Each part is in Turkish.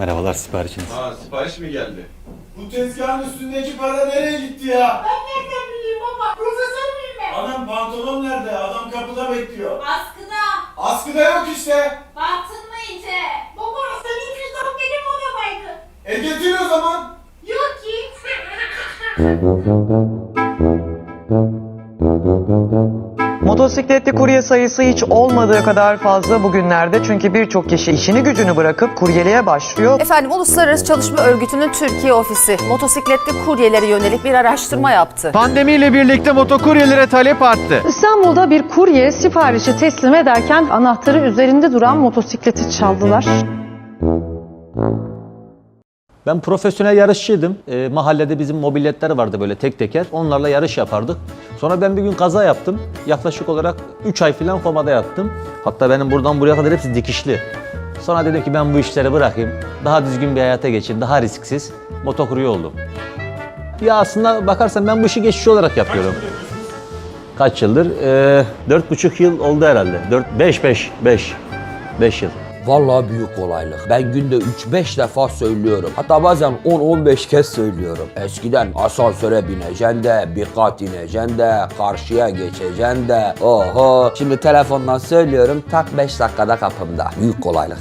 Merhabalar siparişiniz. Ha sipariş mi geldi? Bu tezgahın üstündeki para nereye gitti ya? Ben nereden bileyim baba? Profesör müyüm ben? Adam pantolon nerede? Adam kapıda bekliyor. Askıda. Askıda yok işte. Baktın mı iyice? Baba senin cüzdan benim odamaydı. E getir o zaman. Yok ki. Motosikletli kurye sayısı hiç olmadığı kadar fazla bugünlerde çünkü birçok kişi işini gücünü bırakıp kuryeliğe başlıyor. Efendim Uluslararası Çalışma Örgütü'nün Türkiye ofisi motosikletli kuryelere yönelik bir araştırma yaptı. Pandemiyle birlikte motokuryelere talep arttı. İstanbul'da bir kurye siparişi teslim ederken anahtarı üzerinde duran motosikleti çaldılar. Ben profesyonel yarışçıydım. Ee, mahallede bizim mobiletler vardı böyle tek teker. Onlarla yarış yapardık. Sonra ben bir gün kaza yaptım. Yaklaşık olarak 3 ay falan komada yattım. Hatta benim buradan buraya kadar hepsi dikişli. Sonra dedim ki ben bu işleri bırakayım. Daha düzgün bir hayata geçeyim. Daha risksiz. Motokurye oldum. Ya aslında bakarsan ben bu işi geçici olarak yapıyorum. Kaç yıldır? Ee, dört buçuk yıl oldu herhalde. Dört, beş, beş, beş. Beş yıl. Vallahi büyük kolaylık. Ben günde 3-5 defa söylüyorum. Hatta bazen 10-15 kez söylüyorum. Eskiden asansöre bineceksin de, bir kat ineceksin de, karşıya geçeceksin de. Oho. Şimdi telefondan söylüyorum, tak 5 dakikada kapımda. Büyük kolaylık.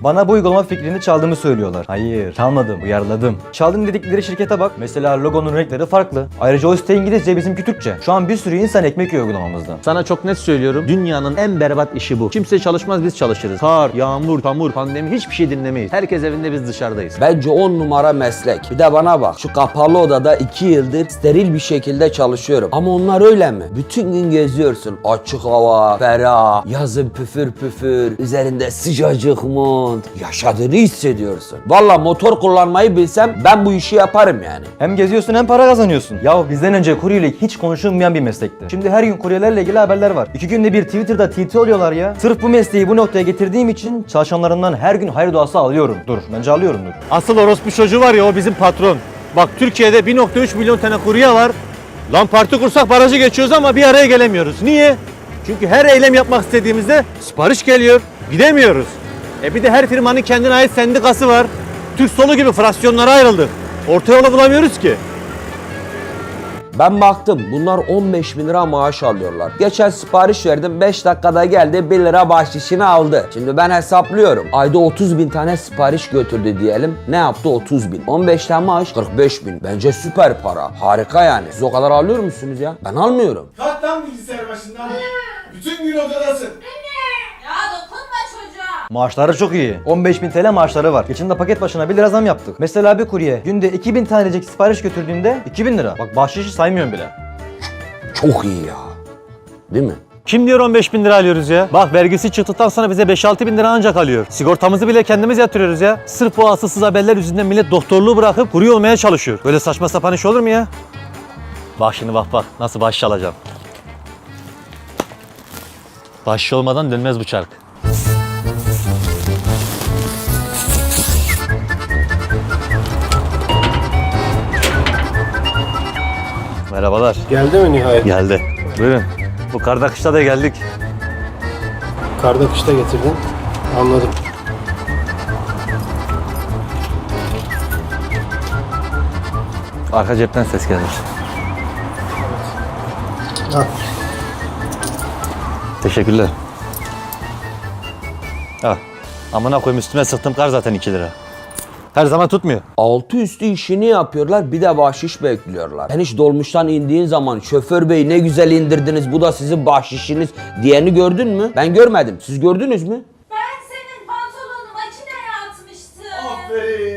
Bana bu uygulama fikrini çaldığımı söylüyorlar. Hayır, çalmadım, uyarladım. Çaldın dedikleri şirkete bak. Mesela logonun renkleri farklı. Ayrıca o site İngilizce, bizimki Türkçe. Şu an bir sürü insan ekmek yiyor uygulamamızda. Sana çok net söylüyorum. Dünyanın en berbat işi bu. Kimse çalışmaz biz çalışırız. Kar, yağmur, çamur, pandemi hiçbir şey dinlemeyiz. Herkes evinde biz dışarıdayız. Bence 10 numara meslek. Bir de bana bak. Şu kapalı odada 2 yıldır steril bir şekilde çalışıyorum. Ama onlar öyle mi? Bütün gün geziyorsun. Açık hava, ferah, yazın püfür püfür, üzerinde sıcacık mont. Yaşadığını hissediyorsun. Valla motor kullanmayı bilsem ben bu işi yaparım yani. Hem geziyorsun hem para kazanıyorsun. Ya bizden önce kuryelik hiç konuşulmayan bir meslekti. Şimdi her gün kuryelerle ilgili haberler var. İki günde bir Twitter'da TT oluyorlar ya. Sırf bu mesleği bu noktaya getirdiğim için çalışanlarımdan her gün hayır duası alıyorum. Dur, bence alıyorumdur. Asıl orospu çocuğu var ya o bizim patron. Bak Türkiye'de 1.3 milyon tane kurye var. Lan parti kursak barajı geçiyoruz ama bir araya gelemiyoruz. Niye? Çünkü her eylem yapmak istediğimizde sipariş geliyor. Gidemiyoruz. E bir de her firmanın kendine ait sendikası var. Türk solu gibi fraksiyonlara ayrıldık. Orta yolu bulamıyoruz ki. Ben baktım bunlar 15 bin lira maaş alıyorlar. Geçen sipariş verdim 5 dakikada geldi 1 lira bahşişini aldı. Şimdi ben hesaplıyorum. Ayda 30 bin tane sipariş götürdü diyelim. Ne yaptı 30 bin? 15 tane maaş 45 bin. Bence süper para. Harika yani. Siz o kadar alıyor musunuz ya? Ben almıyorum. Kalk lan bilgisayar başından. Bütün gün odadasın. Maaşları çok iyi. 15.000 TL maaşları var. Geçen de paket başına 1 lira zam yaptık. Mesela bir kurye günde 2000 tanecik sipariş götürdüğünde 2000 lira. Bak bahşişi saymıyorum bile. Çok iyi ya. Değil mi? Kim diyor 15 bin lira alıyoruz ya? Bak vergisi çıktıktan sonra bize 5-6 bin lira ancak alıyor. Sigortamızı bile kendimiz yatırıyoruz ya. Sırf bu asılsız haberler yüzünden millet doktorluğu bırakıp kurye olmaya çalışıyor. Böyle saçma sapan iş olur mu ya? Bak şimdi bak bak nasıl bahşiş alacağım. Bahşiş olmadan dönmez bu çark. Merhabalar. Geldi mi nihayet? Geldi. Buyurun. Bu karda kışta da geldik. Karda kışta getirdin. Anladım. Arka cepten ses gelmiş. Al. Teşekkürler. Ha. Amına koyayım üstüme sıktım kar zaten 2 lira. Her zaman tutmuyor. Altı üstü işini yapıyorlar bir de bahşiş bekliyorlar. Sen hiç dolmuştan indiğin zaman şoför bey ne güzel indirdiniz bu da sizin bahşişiniz diyeni gördün mü? Ben görmedim. Siz gördünüz mü?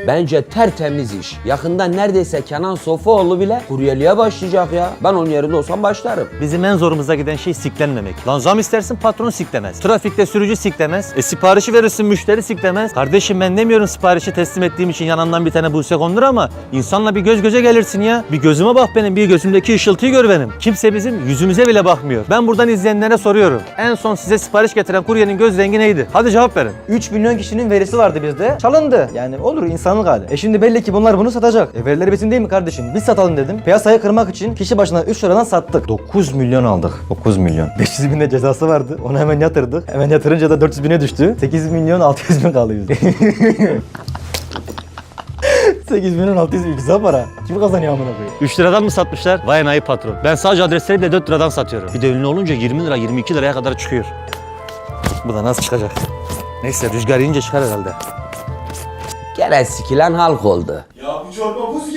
Bence tertemiz iş. Yakında neredeyse Kenan Sofuoğlu bile kuryeliğe başlayacak ya. Ben onun yerinde olsam başlarım. Bizim en zorumuza giden şey siklenmemek. Lan zam istersin patron siklemez. Trafikte sürücü siklemez. E siparişi verirsin müşteri siklemez. Kardeşim ben demiyorum siparişi teslim ettiğim için yanından bir tane buse kondur ama insanla bir göz göze gelirsin ya. Bir gözüme bak benim, bir gözümdeki ışıltıyı gör benim. Kimse bizim yüzümüze bile bakmıyor. Ben buradan izleyenlere soruyorum. En son size sipariş getiren kuryenin göz rengi neydi? Hadi cevap verin. 3 milyon kişinin verisi vardı bizde. Çalındı. Yani olur insanlık hali. E şimdi belli ki bunlar bunu satacak. E verileri bizim değil mi kardeşim? Biz satalım dedim. Piyasayı kırmak için kişi başına 3 liradan sattık. 9 milyon aldık. 9 milyon. 500 bin de cezası vardı. Onu hemen yatırdık. Hemen yatırınca da 400 bine düştü. 8 milyon 600 bin kaldı bizde. 8 milyon 600 bin güzel para. Kim kazanıyor amına koyayım? 3 liradan mı satmışlar? Vay enayi patron. Ben sadece adresleri bile 4 liradan satıyorum. Bir de ünlü olunca 20 lira 22 liraya kadar çıkıyor. Bu da nasıl çıkacak? Neyse rüzgar yiyince çıkar herhalde. Gene sikilen halk oldu. Ya bu çorba buz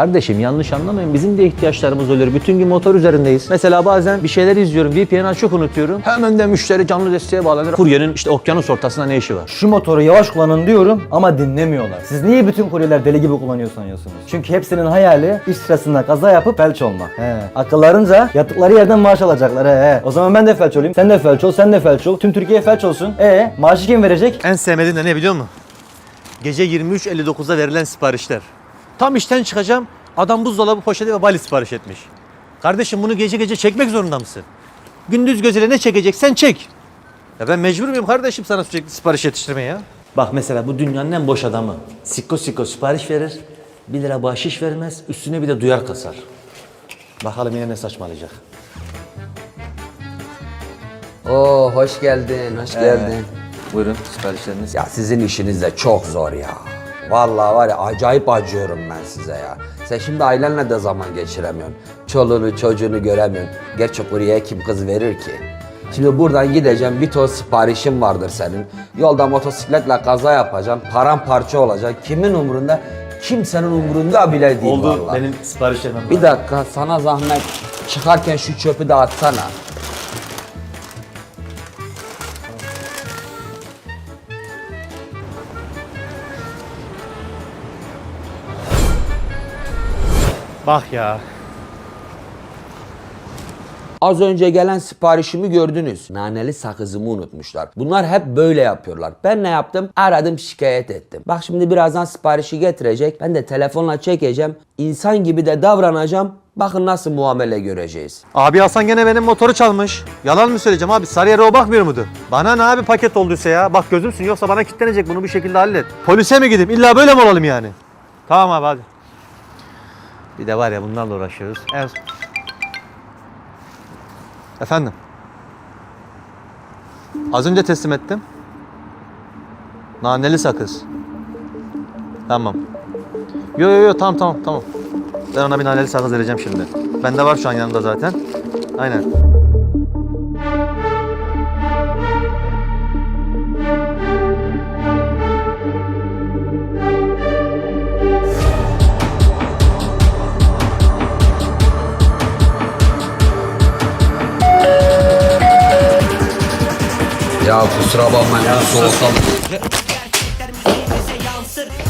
Kardeşim yanlış anlamayın bizim de ihtiyaçlarımız olur. Bütün gün motor üzerindeyiz. Mesela bazen bir şeyler izliyorum. VPN açık unutuyorum. Hemen de müşteri canlı desteğe bağlanır. Kuryenin işte okyanus ortasında ne işi var? Şu motoru yavaş kullanın diyorum ama dinlemiyorlar. Siz niye bütün kuryeler deli gibi kullanıyor sanıyorsunuz? Çünkü hepsinin hayali iş sırasında kaza yapıp felç olmak. He. Akıllarınca yattıkları yerden maaş alacaklar. He, he. O zaman ben de felç olayım. Sen de felç ol, sen de felç ol. Tüm Türkiye felç olsun. E maaşı kim verecek? En sevmediğim de ne biliyor musun? Gece 23.59'da verilen siparişler. Tam işten çıkacağım. Adam buzdolabı poşeti ve vali sipariş etmiş. Kardeşim bunu gece gece çekmek zorunda mısın? Gündüz gözüyle ne çekeceksen çek. Ya ben mecbur muyum kardeşim sana sürekli sipariş yetiştirmeye ya? Bak mesela bu dünyanın en boş adamı. Sikko sikko sipariş verir. 1 lira bahşiş vermez. Üstüne bir de duyar kasar. Bakalım yine ne saçmalayacak. Oo hoş geldin, hoş geldin. Buyurun siparişleriniz. Ya sizin işiniz de çok zor ya. Vallahi var ya acayip acıyorum ben size ya. Sen şimdi ailenle de zaman geçiremiyorsun. Çoluğunu çocuğunu göremiyorsun. Gerçi buraya kim kız verir ki? Şimdi buradan gideceğim bir ton siparişin vardır senin. Yolda motosikletle kaza yapacaksın. Paramparça olacak. Kimin umurunda? Kimsenin umurunda bile değil Oldu vallahi. benim siparişlerim. Bir dakika sana zahmet çıkarken şu çöpü de atsana. Bak ya. Az önce gelen siparişimi gördünüz. Naneli sakızımı unutmuşlar. Bunlar hep böyle yapıyorlar. Ben ne yaptım? Aradım şikayet ettim. Bak şimdi birazdan siparişi getirecek. Ben de telefonla çekeceğim. İnsan gibi de davranacağım. Bakın nasıl muamele göreceğiz. Abi Hasan gene benim motoru çalmış. Yalan mı söyleyeceğim abi? Sarıyer'e o bakmıyor muydu? Bana ne abi paket olduysa ya? Bak gözümsün yoksa bana kilitlenecek bunu bir şekilde hallet. Polise mi gideyim? İlla böyle mi olalım yani? Tamam abi hadi. Bir de var ya bunlarla uğraşıyoruz. Evet. Efendim? Az önce teslim ettim. Naneli sakız. Tamam. Yo yo yo tamam tamam tamam. Ben ona bir naneli sakız vereceğim şimdi. Bende var şu an yanımda zaten. Aynen. Kusura bakmayın ya soğukta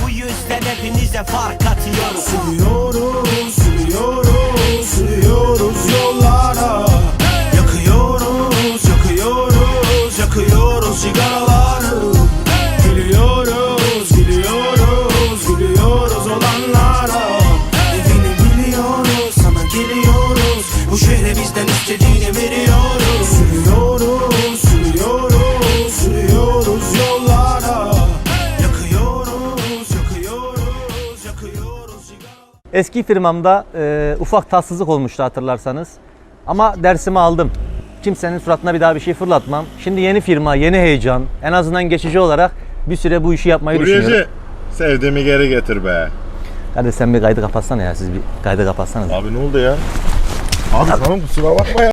Bu yüzden hepinize fark atıyoruz Sürüyoruz, Eski firmamda e, ufak tatsızlık olmuştu hatırlarsanız. Ama dersimi aldım. Kimsenin suratına bir daha bir şey fırlatmam. Şimdi yeni firma, yeni heyecan. En azından geçici olarak bir süre bu işi yapmayı düşünüyorum. Kuryeci sevdiğimi geri getir be. Hadi sen bir kaydı kapatsana ya. Siz bir kaydı kapatsanız. Abi ne oldu ya? Abi tamam kusura bakma ya.